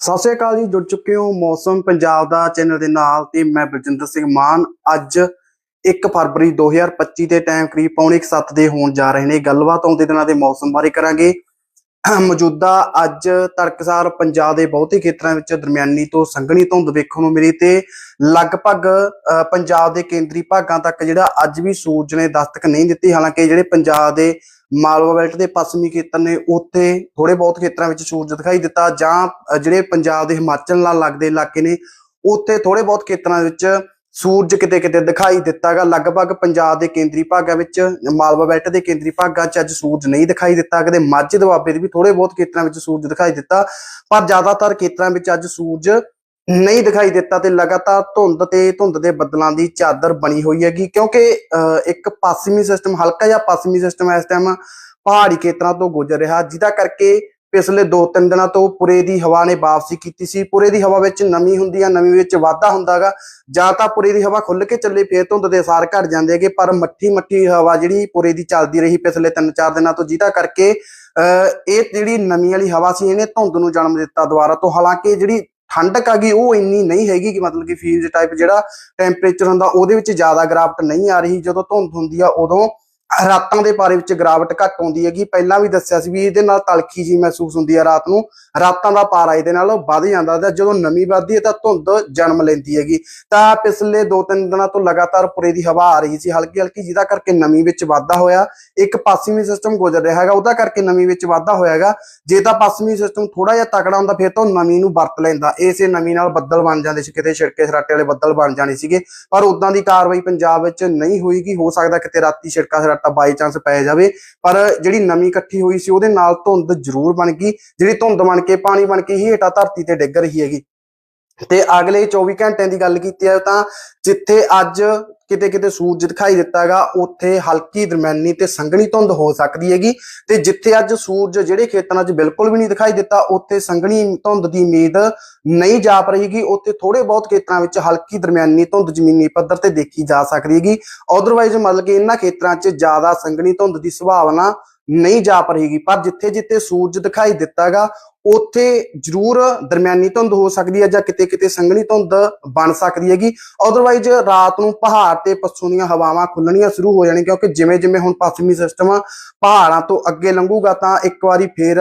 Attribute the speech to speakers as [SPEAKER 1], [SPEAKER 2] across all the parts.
[SPEAKER 1] ਸਤਿ ਸ਼੍ਰੀ ਅਕਾਲ ਜੀ ਜੁੜ ਚੁੱਕੇ ਹੋ ਮੌਸਮ ਪੰਜਾਬ ਦਾ ਚੈਨਲ ਦੇ ਨਾਲ ਤੇ ਮੈਂ ਬਲਜਿੰਦਰ ਸਿੰਘ ਮਾਨ। ਅੱਜ 1 ਫਰਵਰੀ 2025 ਦੇ ਟਾਈਮ ਕਰੀਬ ਪੌਣੇ 7 ਦੇ ਹੋਣ ਜਾ ਰਹੇ ਨੇ। ਗੱਲਬਾਤ ਆਉਂਦੇ ਦਿਨਾਂ ਦੇ ਮੌਸਮ ਬਾਰੇ ਕਰਾਂਗੇ। ਮੌਜੂਦਾ ਅੱਜ ਤੜਕਸਾਰ ਪੰਜਾਬ ਦੇ ਬਹੁਤੇ ਖੇਤਰਾਂ ਵਿੱਚ ਦਰਮਿਆਨੀ ਤੋਂ ਸੰਘਣੀ ਧੁੰਦ ਵੇਖਣ ਨੂੰ ਮਿਲੀ ਤੇ ਲਗਭਗ ਅ, ਪੰਜਾਬ ਦੇ ਕੇਂਦਰੀ ਭਾਗਾਂ ਤੱਕ ਜਿਹੜਾ ਅੱਜ ਵੀ ਸੂਰਜ ਨੇ ਦਸਤਕ ਨਹੀਂ ਦਿੱਤੀ। ਹਾਲਾਂਕਿ ਜਿਹੜੇ ਪੰਜਾਬ ਦੇ ਮਾਲਵਾ ਬੈਲਟ ਦੇ ਪੱਛਮੀ ਖੇਤਰ ਨੇ ਉੱਥੇ ਥੋੜੇ ਬਹੁਤ ਖੇਤਰਾਂ ਵਿੱਚ ਸੂਰਜ ਦਿਖਾਈ ਦਿੱਤਾ ਜਾਂ ਜਿਹੜੇ ਪੰਜਾਬ ਦੇ ਹਿਮਾਚਲ ਨਾਲ ਲੱਗਦੇ ਇਲਾਕੇ ਨੇ, ਉੱਥੇ ਥੋੜੇ ਬਹੁਤ ਖੇਤਰਾਂ ਵਿੱਚ ਸੂਰਜ ਕਿਤੇ ਕਿਤੇ ਦਿਖਾਈ ਦਿੱਤਾਗਾ ਲਗਭਗ ਪੰਜਾਬ ਦੇ ਕੇਂਦਰੀ ਭਾਗਾਂ ਵਿੱਚ, ਮਾਲਵਾ ਬੈਲਟ ਦੇ ਕੇਂਦਰੀ ਭਾਗਾਂ 'ਚ ਅੱਜ ਸੂਰਜ ਨਹੀਂ ਦਿਖਾਈ ਦਿੱਤਾ। ਕਦੇ ਮਾਝੇ ਦੁਆਬੇ ਦੇ ਵੀ ਥੋੜੇ ਬਹੁਤ ਖੇਤਰਾਂ ਵਿੱਚ ਸੂਰਜ ਦਿਖਾਈ ਦਿੱਤਾ, ਪਰ ਜ਼ਿਆਦਾਤਰ ਖੇਤਰਾਂ ਵਿੱਚ ਅੱਜ ਸੂਰਜ ਨਹੀਂ ਦਿਖਾਈ ਦਿੱਤਾ ਤੇ ਲਗਾਤਾਰ ਧੁੰਦ ਤੇ ਧੁੰਦ ਦੇ ਬੱਦਲਾਂ ਦੀ ਚਾਦਰ ਬਣੀ ਹੋਈ ਹੈਗੀ। ਕਿਉਂਕਿ ਅਹ, ਇੱਕ ਪੱਛਮੀ ਸਿਸਟਮ ਹਲਕਾ ਜਿਹਾ ਪੱਛਮੀ ਸਿਸਟਮ ਇਸ ਟਾਈਮ ਪਹਾੜੀ ਖੇਤਰਾਂ ਤੋਂ ਗੁਜ਼ਰ ਰਿਹਾ। ਜਿਹਦਾ ਕਰਕੇ ਪਿਛਲੇ 2-3 ਦਿਨਾਂ ਤੋਂ ਪੁਰੇ ਦੀ ਹਵਾ ਨੇ ਵਾਪਸੀ ਕੀਤੀ ਸੀ। ਪੁਰੇ ਦੀ ਹਵਾ ਵਿੱਚ ਨਮੀ ਹੁੰਦੀ ਆ ਨਮੀ ਵਿੱਚ ਵਾਧਾ ਹੁੰਦਾਗਾ ਜਾਂ ਤਾਂ ਪੁਰੇ ਦੀ ਹਵਾ ਖੁੱਲ ਕੇ ਚੱਲੇ ਫੇਰ ਧੁੰਦ ਦੇ ਅਸਾਰ ਘਟ ਜਾਂਦੇ ਹੈਗੇ। ਪਰ ਮੱਠੀ ਮੱਠੀ ਹਵਾ ਜਿਹੜੀ ਪੁਰੇ ਦੀ ਚੱਲਦੀ ਰਹੀ ਪਿਛਲੇ 3-4 ਦਿਨਾਂ ਤੋਂ ਜਿਹਦਾ ਕਰਕੇ ਅਹ, ਇਹ ਜਿਹੜੀ ਨਮੀ ਵਾਲੀ ਹਵਾ ਸੀ ਇਹਨੇ ਧੁੰਦ ਨੂੰ ਜਨਮ ਦਿੱਤਾ ਦੁਬਾਰਾ ਤੋਂ। ਹਾਲਾਂਕਿ ਜਿਹੜੀ ਠੰਡਕ ਆ ਗਈ, ਉਹ ਇੰਨੀ ਨਹੀਂ ਹੈਗੀ ਕਿ ਮਤਲਬ ਕਿ ਫੀਲਡ ਟਾਈਪ ਜਿਹੜਾ ਟੈਂਪਰੇਚਰ ਹੁੰਦਾ, ਉਹਦੇ ਵਿੱਚ ਜ਼ਿਆਦਾ ਗਰਾਵਟ ਨਹੀਂ ਆ ਰਹੀ। ਜਦੋਂ ਧੁੰਦ ਹੁੰਦੀ ਆ, ਉਦੋਂ ਰਾਤਾਂ ਦੇ ਪਾਰੇ ਵਿੱਚ ਗਰਾਵਟ ਘੱਟ ਆਉਂਦੀ ਹੈਗੀ। ਪਹਿਲਾਂ ਵੀ ਦੱਸਿਆ ਸੀ ਵੀ ਇਹਦੇ ਨਾਲ ਤਲਖੀ ਜੀ ਮਹਿਸੂਸ ਹੁੰਦੀ ਹੈ ਰਾਤ ਨੂੰ। ਰਾਤਾਂ ਦਾ ਪਾਰਾ ਇਹਦੇ ਨਾਲ ਵੱਧ ਜਾਂਦਾ ਤੇ ਜਦੋਂ ਨਮੀ ਵੱਧਦੀ ਹੈ ਤਾਂ ਧੁੰਦ ਜਨਮ ਲੈਂਦੀ ਹੈਗੀ। ਤਾਂ ਪਿਛਲੇ 2-3 ਦਿਨਾਂ ਤੋਂ ਲਗਾਤਾਰ ਪੁਰੇ ਦੀ ਹਵਾ ਆ ਰਹੀ ਸੀ। ਹਲਕੀ ਹਲਕੀ ਜਿਹਦਾ ਕਰਕੇ ਨਮੀ ਵਿੱਚ ਵਾਧਾ ਹੋਇਆ। ਇੱਕ ਪੱਛਮੀ ਸਿਸਟਮ ਗੁਜ਼ਰ ਰਿਹਾ ਹੈਗਾ, ਉਹਦਾ ਕਰਕੇ ਨਮੀ ਵਿੱਚ ਵਾਧਾ ਹੋਇਆਗਾ ਜੇ ਤਾਂ ਪੱਛਮੀ ਸਿਸਟਮ ਥੋੜਾ ਜਿਹਾ ਤਕੜਾ ਹੁੰਦਾ, ਫਿਰ ਤਾਂ ਉਹ ਨਮੀ ਨੂੰ ਵਰਤ ਲੈਂਦਾ। ਇਸੇ ਨਮੀ ਨਾਲ ਬੱਦਲ ਬਣ ਜਾਂਦੇ ਸੀ। ਕਿਤੇ ਛਿੜਕੇ ਸਰਾਟੇ ਵਾਲੇ ਬੱਦਲ ਬਣ ਜਾਣੇ ਸੀਗੇ। ਪਰ ਉਦਾਂ ਦੀ ਕਾਰਵਾਈ ਪੰਜਾਬ ਵਿੱਚ ਨਹੀਂ ਹੋਈਗੀ ਹੋ ਸਕਦਾ ਕਿਤੇ ਰਾਤੀ ਛਿੜਕਾ ਸਰਾਟਾ ਬਾਈ ਚਾਂਸ ਪੈ ਜਾਵੇ, ਪਰ ਜਿਹੜੀ ਨਮੀ ਇਕੱਠੀ ਹੋਈ ਸੀ, ਉਹਦੇ ਨਾਲ ਧੁੰਦ ਜ਼ਰੂਰ ਬਣ ਗਈ। ਜਿਹੜੀ ਧੁੰਦ ਬਣ ਕੇ, ਪਾਣੀ ਬਣ ਕੇ ਹੀ ਹੇਠਾਂ ਧਰਤੀ ਤੇ ਡਿੱਗ ਰਹੀ ਹੈਗੀ। ਤੇ ਅਗਲੇ 24 ਘੰਟਿਆਂ ਦੀ ਗੱਲ ਕੀਤੀ ਹੈ ਤਾਂ ਜਿੱਥੇ ਅੱਜ ਕਿਤੇ ਕਿਤੇ ਸੂਰਜ ਦਿਖਾਈ ਦਿੱਤਾਗਾ ਉੱਥੇ ਹਲਕੀ ਦਰਮਿਆਨੀ ਤੇ ਸੰਘਣੀ ਧੁੰਦ ਹੋ ਸਕਦੀ ਹੈਗੀ ਤੇ ਜਿੱਥੇ ਅੱਜ ਸੂਰਜ ਜਿਹੜੇ ਖੇਤਰਾਂ 'ਚ ਬਿਲਕੁਲ ਵੀ ਨਹੀਂ ਦਿਖਾਈ ਦਿੱਤਾ, ਉੱਥੇ ਸੰਘਣੀ ਧੁੰਦ ਦੀ ਉਮੀਦ ਨਹੀਂ ਜਾਪ ਰਹੀਗੀ ਉੱਥੇ ਥੋੜੇ ਬਹੁਤ ਖੇਤਰਾਂ ਵਿੱਚ ਹਲਕੀ ਦਰਮਿਆਨੀ ਧੁੰਦ ਜ਼ਮੀਨੀ ਪੱਧਰ ਤੇ ਦੇਖੀ ਜਾ ਸਕਦੀ ਹੈਗੀ। ਅਦਰਵਾਈਜ਼ ਮਤਲਬ ਕਿ ਇਹਨਾਂ ਖੇਤਰਾਂ 'ਚ ਜ਼ਿਆਦਾ ਸੰਘਣੀ ਧੁੰਦ ਦੀ ਸੰਭਾਵਨਾ ਨਹੀਂ ਜਾਪ ਰਹੇਗੀ ਪਰ ਜਿੱਥੇ ਜਿੱਥੇ ਸੂਰਜ ਦਿਖਾਈ ਦਿੱਤਾਗਾ, ਉੱਥੇ ਜ਼ਰੂਰ ਦਰਮਿਆਨੀ ਧੁੰਦ ਹੋ ਸਕਦੀ ਹੈ ਜਾਂ ਕਿਤੇ ਕਿਤੇ ਸੰਘਣੀ ਧੁੰਦ ਬਣ ਸਕਦੀ ਹੈਗੀ। ਅਦਰਵਾਈਜ਼ ਰਾਤ ਨੂੰ ਪਹਾੜ ਤੇ ਪੱਛੋਂ ਦੀਆਂ ਹਵਾਵਾਂ ਖੁੱਲਣੀਆਂ ਸ਼ੁਰੂ ਹੋ ਜਾਣੀਆਂ ਕਿਉਂਕਿ ਜਿਵੇਂ ਜਿਵੇਂ ਹੁਣ ਪੱਛਮੀ ਸਿਸਟਮ ਪਹਾੜਾਂ ਤੋਂ ਅੱਗੇ ਲੰਘੂਗਾ ਤਾਂ ਇੱਕ ਵਾਰੀ ਫੇਰ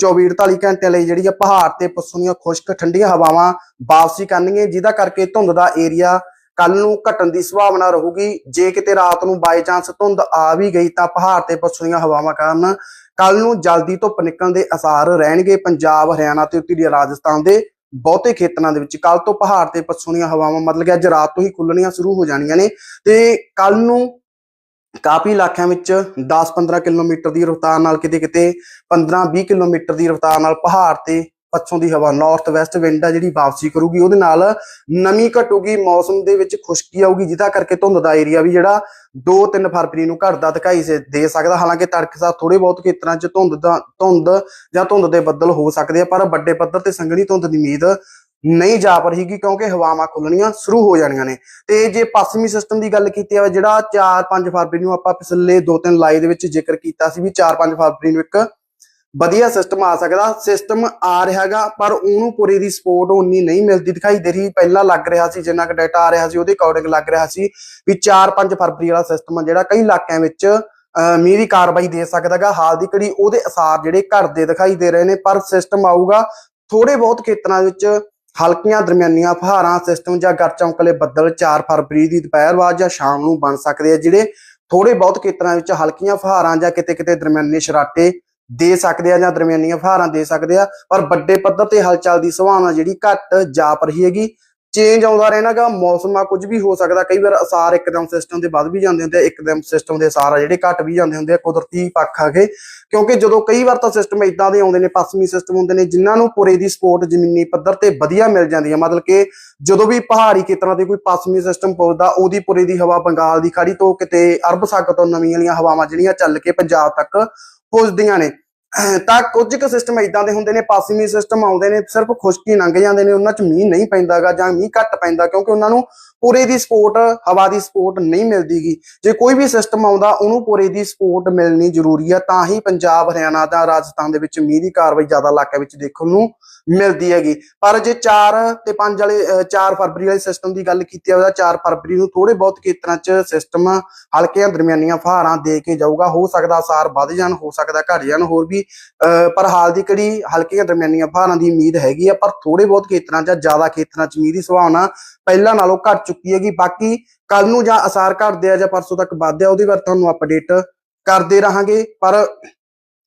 [SPEAKER 1] 24-48 ਘੰਟੇ ਲਈ ਜਿਹੜੀ ਆ ਪਹਾੜ ਤੇ ਪੱਛੋਂ ਦੀਆਂ ਖੁਸ਼ਕ ਠੰਡੀਆਂ ਹਵਾਵਾਂ ਵਾਪਸੀ ਕਰਨਗੀਆਂ। ਜਿਹਦਾ ਕਰਕੇ ਧੁੰਦ ਦਾ ਏਰੀਆ ਕੱਲ ਨੂੰ ਘਟਣ ਦੀ ਸੰਭਾਵਨਾ ਰਹੂਗੀ। ਜੇ ਕਿਤੇ ਰਾਤ ਨੂੰ ਬਾਈ ਚਾਂਸ ਧੁੰਦ ਆ ਵੀ ਗਈ ਤਾਂ ਪਹਾੜ ਤੇ ਪੱਛੋਂ ਦੀਆਂ ਹਵਾਵਾਂ ਕਾਰਨ ਕੱਲ ਨੂੰ ਜਲਦੀ ਧੁੱਪ ਨਿਕਲਣ ਦੇ ਅਸਾਰ ਰਹਿਣਗੇ। ਪੰਜਾਬ, ਹਰਿਆਣਾ ਤੇ ਉੱਤਰੀ ਰਾਜਸਥਾਨ ਦੇ ਬਹੁਤੇ ਖੇਤਰਾਂ ਦੇ ਵਿੱਚ ਕੱਲ ਤੋਂ ਪਹਾੜ ਤੇ ਪੱਛੋਂ ਦੀਆਂ ਹਵਾਵਾਂ ਮਤਲਬ ਕਿ ਅੱਜ ਰਾਤ ਤੋਂ ਹੀ ਖੁੱਲਣੀਆਂ ਸ਼ੁਰੂ ਹੋ ਜਾਣੀਆਂ ਨੇ। ਤੇ ਕੱਲ ਨੂੰ ਕਾਫੀ ਇਲਾਕਿਆਂ ਵਿੱਚ 10-15 ਕਿਲੋਮੀਟਰ ਦੀ ਰਫ਼ਤਾਰ ਨਾਲ ਕਿਤੇ ਕਿਤੇ 15-20 ਕਿਲੋਮੀਟਰ ਦੀ ਰਫ਼ਤਾਰ ਨਾਲ ਪਹਾੜ ਤੇ ਪੱਛੋਂ ਦੀ ਹਵਾ ਨਾਰਥ ਵੈਸਟ ਵਿੰਡ ਆ ਜਿਹੜੀ ਵਾਪਸੀ ਕਰੂਗੀ, ਉਹਦੇ ਨਾਲ ਨਮੀ ਘਟੂਗੀ, ਮੌਸਮ ਦੇ ਵਿੱਚ ਖੁਸ਼ਕੀ ਆਊਗੀ, ਜਿਹਦਾ ਕਰਕੇ ਧੁੰਦ ਦਾ ਏਰੀਆ ਵੀ ਜਿਹੜਾ 2-3 ਫਰਵਰੀ ਨੂੰ ਘਟਦਾ ਦਿਖਾਈ ਸੇ- ਦੇ ਸਕਦਾ। ਹਾਲਾਂਕਿ ਤੜਕਸਾਰ ਥੋੜੇ ਬਹੁਤ ਖੇਤਰਾਂ 'ਚ ਧੁੰਦ ਦਾ ਧੁੰਦ ਜਾਂ ਧੁੰਦ ਦੇ ਬੱਦਲ ਹੋ ਸਕਦੇ ਆ, ਪਰ ਵੱਡੇ ਪੱਧਰ ਤੇ ਸੰਘਣੀ ਧੁੰਦ ਦੀ ਉਮੀਦ ਨਹੀਂ ਜਾ ਰਹੀਗੀ ਕਿਉਂਕਿ ਹਵਾਵਾਂ ਖੁੱਲਣੀਆਂ ਸ਼ੁਰੂ ਹੋ ਜਾਣੀਆਂ ਨੇ। ਤੇ ਜੇ ਪੱਛਮੀ ਸਿਸਟਮ ਦੀ ਗੱਲ ਕੀਤੀ ਜਾਵੇ, ਜਿਹੜਾ 4-5 ਫਰਵਰੀ ਨੂੰ ਆਪਾਂ ਪਿਛਲੇ 2-3 ਲਾਈ ਦੇ ਵਿੱਚ ਜ਼ਿਕਰ ਕੀਤਾ ਸੀ ਵੀ 4-5 ਫਰਵਰੀ ਨੂੰ ਇੱਕ ਵਧੀਆ ਸਿਸਟਮ ਆ ਸਕਦਾ। ਸਿਸਟਮ ਆ ਰਿਹਾਗਾ ਪਰ ਉਹਨੂੰ ਪੂਰੀ ਦੀ ਸਪੋਰਟ ਉਨੀ ਨਹੀਂ ਮਿਲਦੀ ਦਿਖਾਈ ਦੇ ਰਹੀ। ਪਹਿਲਾਂ ਲੱਗ ਰਿਹਾ ਸੀ, ਜਿੰਨਾ ਕੁ ਡਾਟਾ ਆ ਰਿਹਾ ਸੀ, ਉਹਦੇ ਅਕੋਰਡਿੰਗ ਲੱਗ ਰਿਹਾ ਸੀ ਵੀ 4-5 ਫਰਵਰੀ ਵਾਲਾ ਸਿਸਟਮ ਜਿਹੜਾ ਕਈ ਇਲਾਕਿਆਂ ਵਿੱਚ ਮੀਂਹ ਦੀ ਕਾਰਵਾਈ ਦੇ ਸਕਦਾਗਾ ਹਾਲ ਦੀ ਘੜੀ ਉਹਦੇ ਅਸਾਰ ਜਿਹੜੇ ਘਟਦੇ ਦਿਖਾਈ ਦੇ ਰਹੇ ਨੇ, ਪਰ ਸਿਸਟਮ ਆਊਗਾ ਥੋੜੇ ਬਹੁਤ ਖੇਤਰਾਂ ਵਿੱਚ ਹਲਕੀਆਂ ਦਰਮਿਆਨੀਆਂ ਫਹਾਰਾਂ ਸਿਸਟਮ ਜਾਂ ਗਰ ਚੌਂਕਲੇ ਬੱਦਲ 4 ਫਰਵਰੀ ਦੀ ਦੁਪਹਿਰ ਬਾਅਦ ਜਾਂ ਸ਼ਾਮ ਨੂੰ ਬਣ ਸਕਦੇ ਆ, ਜਿਹੜੇ ਥੋੜੇ ਬਹੁਤ ਖੇਤਰਾਂ ਵਿੱਚ ਹਲਕੀਆਂ ਫਹਾਰਾਂ ਜਾਂ ਕਿਤੇ ਕਿਤੇ ਦਰਮਿਆਨੇ ਸ਼ਰਾਟੇ ਦੇ ਸਕਦੇ ਆ ਜਾਂ ਦਰਮਿਆਨੀਆਂ ਫਹਾਰਾਂ ਦੇ ਸਕਦੇ ਆ, ਪਰ ਵੱਡੇ ਪੱਧਰ ਤੇ ਹਲਚਲ ਦੀ ਸੰਭਾਵਨਾ ਜਿਹੜੀ ਘੱਟ ਜਾਪ ਰਹੀ ਹੈਗੀ। ਚੇਂਜ ਆਉਂਦਾ ਰਹਿਣਾਗਾ, ਮੌਸਮ ਕੁਝ ਵੀ ਹੋ ਸਕਦਾ, ਕਈ ਵਾਰ ਅਸਾਰ ਇੱਕਦਮ ਸਿਸਟਮ ਦੇ ਵੱਧ ਵੀ ਜਾਂਦੇ ਹੁੰਦੇ ਆ, ਇੱਕਦਮ ਸਿਸਟਮ ਦੇ ਅਸਾਰ ਆ ਜਿਹੜੇ ਘਟ ਵੀ ਜਾਂਦੇ ਹੁੰਦੇ ਆ, ਕੁਦਰਤੀ ਪੱਖ ਆਗੇ ਕਿਉਂਕਿ ਜਦੋਂ ਕਈ ਵਾਰ ਤਾਂ ਸਿਸਟਮ ਇਦਾਂ ਦੇ ਆਉਂਦੇ ਨੇ ਪੱਛਮੀ ਸਿਸਟਮ ਹੁੰਦੇ ਨੇ, ਜਿਨ੍ਹਾਂ ਨੂੰ ਪੁਰੇ ਦੀ ਸਪੋਰਟ ਜ਼ਮੀਨੀ ਪੱਧਰ ਤੇ ਵਧੀਆ ਮਿਲ ਜਾਂਦੀ ਹੈ ਮਤਲਬ ਕਿ ਜਦੋਂ ਵੀ ਪਹਾੜੀ ਖੇਤਰਾਂ ਤੇ ਕੋਈ ਪੱਛਮੀ ਸਿਸਟਮ ਪੁੱਜਦਾ ਉਹਦੀ ਪੁਰੇ ਦੀ ਹਵਾ ਬੰਗਾਲ ਦੀ ਖਾੜੀ ਤੋਂ ਕਿਤੇ ਅਰਬ ਸਾਗਰ ਤੋਂ ਨਵੀਆਂ ਵਾਲੀਆਂ ਹਵਾਵਾਂ ਜਿਹੜੀਆਂ ਚੱਲ ਕੇ ਪੰਜਾਬ ਤੱਕ ਪੁੱਜਦੀਆਂ ਨੇ। ਤਾਂ ਕੁਝ ਕੁ ਸਿਸਟਮ ਇਦਾਂ ਦੇ ਹੁੰਦੇ ਨੇ ਪਾਸਿਮੀ ਸਿਸਟਮ ਆਉਂਦੇ ਨੇ, ਸਿਰਫ ਖੁਸ਼ਕੀ ਲੰਘ ਜਾਂਦੇ ਨੇ, ਉਹਨਾਂ 'ਚ ਮੀਂਹ ਨਹੀਂ ਪੈਂਦਾਗਾ ਜਾਂ ਮੀਂਹ ਘੱਟ ਪੈਂਦਾ ਕਿਉਂਕਿ ਉਹਨਾਂ ਨੂੰ ਪੂਰੇ ਦੀ ਸਪੋਰਟ ਹਵਾ ਦੀ ਸਪੋਰਟ ਨਹੀਂ ਮਿਲਦੀਗੀ। ਜੇ ਕੋਈ ਵੀ ਸਿਸਟਮ ਆਉਂਦਾ, ਉਹਨੂੰ ਪੂਰੇ ਦੀ ਸਪੋਰਟ ਮਿਲਣੀ ਜ਼ਰੂਰੀ ਆ। ਤਾਂ ਹੀ ਪੰਜਾਬ, ਹਰਿਆਣਾ ਦਾ ਰਾਜਸਥਾਨ ਦੇ ਵਿੱਚ ਮੀਂਹ ਦੀ ਕਾਰਵਾਈ ਜ਼ਿਆਦਾ ਇਲਾਕਿਆਂ ਵਿੱਚ ਦੇਖਣ ਨੂੰ ਮਿਲਦੀ ਹੈਗੀ। ਪਰ ਜੇ 4 ਤੇ 5 ਵਾਲੇ 4 ਫਰਵਰੀ ਵਾਲੇ ਸਿਸਟਮ ਦੀ ਗੱਲ ਕੀਤੀ ਜਾਵੇ ਤਾਂ 4 ਫਰਵਰੀ ਨੂੰ ਥੋੜੇ ਬਹੁਤ ਖੇਤਰਾਂ 'ਚ ਸਿਸਟਮ ਹਲਕੀਆਂ ਦਰਮਿਆਨੀਆਂ ਫਹਾਰਾਂ ਦੇ ਕੇ ਜਾਊਗਾ। ਹੋ ਸਕਦਾ ਅਸਾਰ ਵੱਧ ਜਾਣ, ਹੋ ਸਕਦਾ ਘਟ ਜਾਣ, ਹੋਰ ਵੀ, ਅਹ ਪਰ ਹਾਲ ਦੀ ਘੜੀ ਹਲਕੀਆਂ ਦਰਮਿਆਨੀਆਂ ਫਹਾਰਾਂ ਦੀ ਉਮੀਦ ਹੈਗੀ ਆ, ਪਰ ਥੋੜੇ ਬਹੁਤ ਖੇਤਰਾਂ 'ਚ ਜ਼ਿਆਦਾ ਖੇਤਰਾਂ 'ਚ ਮੀਂਹ ਦੀ ਸੰਭਾਵਨਾ ਪਹਿਲਾਂ ਨਾਲੋਂ ਘਟ ਚੁੱਕੀ ਹੈਗੀ। ਬਾਕੀ ਕੱਲ ਨੂੰ ਜਾਂ ਅਸਾਰ ਘਟਦੇ ਆ ਜਾਂ ਪਰਸੋਂ ਤੱਕ ਵੱਧਦੇ ਆ, ਉਹਦੇ ਬਾਰੇ ਤੁਹਾਨੂੰ ਅਪਡੇਟ ਕਰਦੇ ਰਹਾਂਗੇ। ਪਰ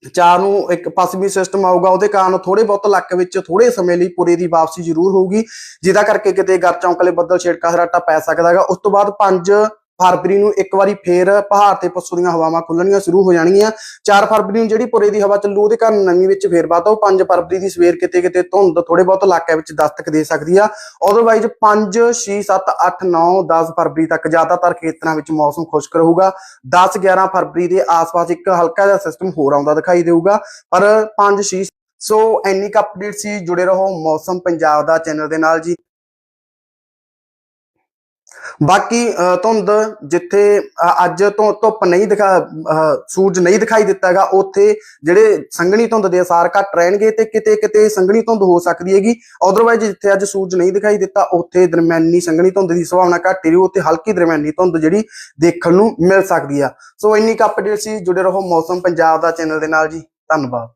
[SPEAKER 1] ਚਾਰ ਨੂੰ ਇੱਕ ਪੱਛਮੀ ਸਿਸਟਮ ਆਊਗਾ, ਉਹਦੇ ਕਾਰਨ ਥੋੜੇ ਬਹੁਤ ਇਲਾਕੇ ਵਿੱਚ ਥੋੜੇ ਸਮੇਂ ਲਈ ਪੁਰੇ ਦੀ ਵਾਪਸੀ ਜ਼ਰੂਰ ਹੋਊਗੀ, ਜਿਹਦਾ ਕਰਕੇ ਕਿਤੇ ਗਰ ਚੌਂਕਲੇ ਬੱਦਲ ਛੇੜਕਾ ਹਰਾਟਾ ਪੈ ਸਕਦਾ ਹੈਗਾ। ਉਸ ਤੋਂ ਬਾਅਦ 5 ਫਰਵਰੀ ਨੂੰ ਇੱਕ ਵਾਰੀ ਫੇਰ ਪਹਾੜ ਤੇ ਪੱਛੋਂ ਦੀਆਂ ਹਵਾਵਾਂ ਖੁੱਲਣੀਆਂ ਸ਼ੁਰੂ ਹੋ ਜਾਣਗੀਆਂ। 4 ਫਰਵਰੀ ਨੂੰ ਜਿਹੜੀ ਪੁਰੇ ਦੀ ਹਵਾ ਚੱਲੂ, ਉਹਦੇ ਕਾਰਨ ਨਮੀ ਵਿੱਚ ਫੇਰ ਵਾਧਾ ਉਹ 5 ਫਰਵਰੀ ਦੀ ਸਵੇਰ ਕਿਤੇ ਕਿਤੇ ਧੁੰਦ ਥੋੜੇ ਬਹੁਤ ਇਲਾਕਿਆਂ ਵਿੱਚ ਦਸਤਕ ਦੇ ਸਕਦੀ ਆ। ਅਦਰਵਾਈਜ਼ 5 6 7 8 9 10 ਫਰਵਰੀ ਤੱਕ ਜ਼ਿਆਦਾਤਰ ਖੇਤਰਾਂ ਵਿੱਚ ਮੌਸਮ ਖੁਸ਼ਕ ਰਹੂਗਾ। 10 11 ਫਰਵਰੀ ਦੇ ਆਸ-ਪਾਸ ਇੱਕ ਹਲਕਾ ਜਿਹਾ ਸਿਸਟਮ ਹੋਰ ਆਉਂਦਾ ਦਿਖਾਈ ਦੇਊਗਾ। ਪਰ 5 6 ਸੋ ਇੰਨੀ ਕੁ ਅਪਡੇਟ ਸੀ, ਜੁੜੇ ਰਹੋ ਮੌਸਮ ਪੰਜਾਬ ਦਾ ਚੈਨਲ ਦੇ ਨਾਲ ਜੀ। ਬਾਕੀ ਅਹ, ਧੁੰਦ ਜਿੱਥੇ ਅਹ, ਅੱਜ ਤੋਂ ਧੁੱਪ ਨਹੀਂ ਦਿਖਾ ਅਹ, ਸੂਰਜ ਨਹੀਂ ਦਿਖਾਈ ਦਿੱਤਾ ਹੈਗਾ ਉੱਥੇ ਜਿਹੜੇ ਸੰਘਣੀ ਧੁੰਦ ਦੇ ਅਸਾਰ ਘੱਟ ਰਹਿਣਗੇ ਤੇ ਕਿਤੇ ਕਿਤੇ ਸੰਘਣੀ ਧੁੰਦ ਹੋ ਸਕਦੀ ਹੈਗੀ। ਅਦਰਵਾਈਜ਼ ਜਿੱਥੇ ਅੱਜ ਸੂਰਜ ਨਹੀਂ ਦਿਖਾਈ ਦਿੱਤਾ ਉੱਥੇ ਦਰਮਿਆਨੀ ਸੰਘਣੀ ਧੁੰਦ ਦੀ ਸੰਭਾਵਨਾ ਘੱਟ ਹੀ ਰਹੂ ਉੱਥੇ ਹਲਕੀ ਦਰਮਿਆਨੀ ਧੁੰਦ ਜਿਹੜੀ ਦੇਖਣ ਨੂੰ ਮਿਲ ਸਕਦੀ ਆ। ਸੋ ਇੰਨੀ ਕੁ ਅਪਡੇਟ ਸੀ ਜੁੜੇ ਰਹੋ ਮੌਸਮ ਪੰਜਾਬ ਦਾ ਚੈਨਲ ਦੇ ਨਾਲ ਜੀ। ਧੰਨਵਾਦ।